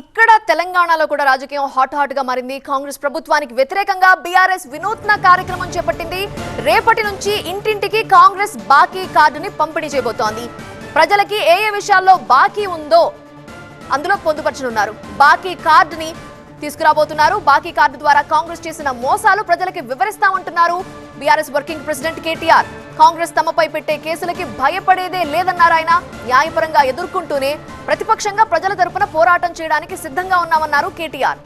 ఇక్కడ తెలంగాణలో కూడా రాజకీయం హాట్ హాట్గా మారింది. కాంగ్రెస్ ప్రభుత్వానికి వ్యతిరేకంగా బీఆర్ఎస్ వినూత్న కార్యక్రమం చేపట్టింది. రేపటి నుంచి ఇంటింటికి కాంగ్రెస్ బాకీ కార్డుని పంపిణీ చేయబోతోంది. ప్రజలకి ఏ ఏ విషయాల్లో బాకీ ఉందో అందులో పొందుపరచనున్నారు. బాకీ కార్డుని తీసుకురాబోతున్నారు. బాకీ కార్డు ద్వారా కాంగ్రెస్ చేసిన మోసాలు ప్రజలకి వివరిస్తామంటున్నారు. BRS working president KTR. Congress తమపై పెట్టే కేసులకి భయపడేదే లేదన్నారు ఆయన. న్యాయపరంగా ఎదుర్కొంటూనే ప్రతిపక్షంగా ప్రజల తరపున పోరాటం చేయడానికి సిద్ధంగా ఉన్నామన్నారు కేటీఆర్.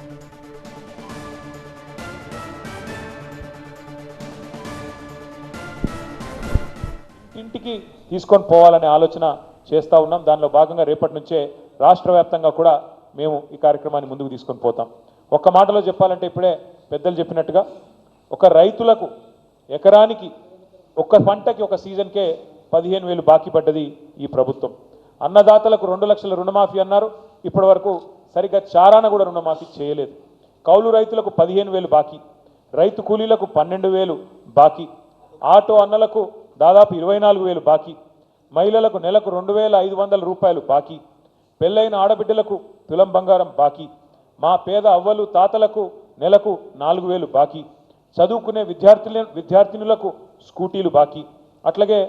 ఇంటికి తీసుకొని పోవాలనే ఆలోచన చేస్తూ ఉన్నాం. దానిలో భాగంగా రేపటి నుంచే రాష్ట్ర వ్యాప్తంగా కూడా మేము ఈ కార్యక్రమాన్ని ముందుకు తీసుకొని పోతాం. ఒక్క మాటలో చెప్పాలంటే ఇప్పుడే పెద్దలు చెప్పినట్టుగా ఒక రైతులకు ఎకరానికి ఒక్క పంటకి ఒక సీజన్కే పదిహేను వేలు బాకీ పడ్డది ఈ ప్రభుత్వం. అన్నదాతలకు రెండు లక్షల రుణమాఫీ అన్నారు. ఇప్పటి వరకు సరిగ్గా చారాన కూడా రుణమాఫీ చేయలేదు. కౌలు రైతులకు పదిహేను వేలు బాకీ. రైతు కూలీలకు పన్నెండు వేలు బాకీ. ఆటో అన్నలకు దాదాపు ఇరవై నాలుగు వేలు బాకీ. మహిళలకు నెలకు రెండు వేల ఐదు వందల రూపాయలు బాకీ. పెళ్ళైన ఆడబిడ్డలకు తులం బంగారం బాకీ. మా పేద అవ్వలు తాతలకు నెలకు నాలుగు వేలు బాకీ. చదువుకునే విద్యార్థుల విద్యార్థినులకు స్కూటీలు బాకీ. అట్లాగే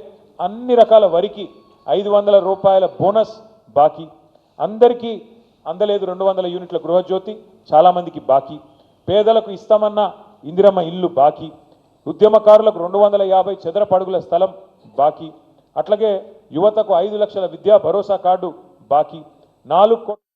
అన్ని రకాల వరికి ఐదు వందల రూపాయల బోనస్ బాకీ. అందరికీ అందలేదు రెండు వందల యూనిట్ల గృహజ్యోతి చాలామందికి బాకీ. పేదలకు ఇస్తామన్న ఇందిరమ్మ ఇల్లు బాకీ. ఉద్యమకారులకు రెండు వందల యాభై చదరపడుగుల స్థలం బాకీ. అట్లాగే యువతకు ఐదు లక్షల విద్యా భరోసా కార్డు బాకీ. నాలుగు కోట్ల